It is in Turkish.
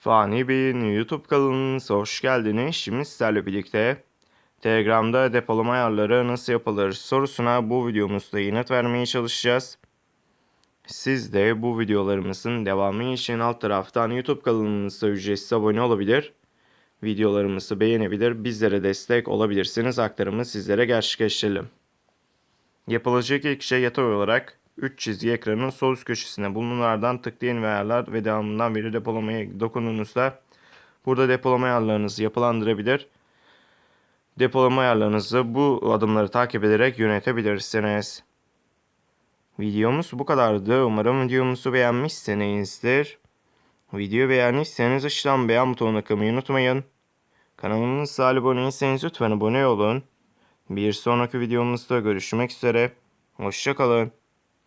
Fani Bey'in YouTube kanalınıza hoş geldiniz. Şimdi sizlerle birlikte Telegram'da depolama ayarları nasıl yapılır sorusuna bu videomuzda yanıt vermeye çalışacağız. Siz de bu videolarımızın devamı için alt taraftan YouTube kanalımıza ücretsiz abone olabilir. Videolarımızı beğenebilir, bizlere destek olabilirsiniz. Aktarımı sizlere gerçekleştirelim. Yapılacak ilk şey yatay olarak 3 çizgi ekranın sol üst köşesine bulunanlardan tıklayın ve ayarlar ve devamından veri depolamaya dokunduğunuzda burada depolama ayarlarınızı yapılandırabilir. Depolama ayarlarınızı bu adımları takip ederek yönetebilirsiniz. Videomuz bu kadardı. Umarım videomuzu beğenmişsinizdir. Videoyu beğendiyseniz aşağıdan beğen butonuna tıklamayı unutmayın. Kanalımıza abone değilseniz lütfen abone olun. Bir sonraki videomuzda görüşmek üzere. Hoşçakalın.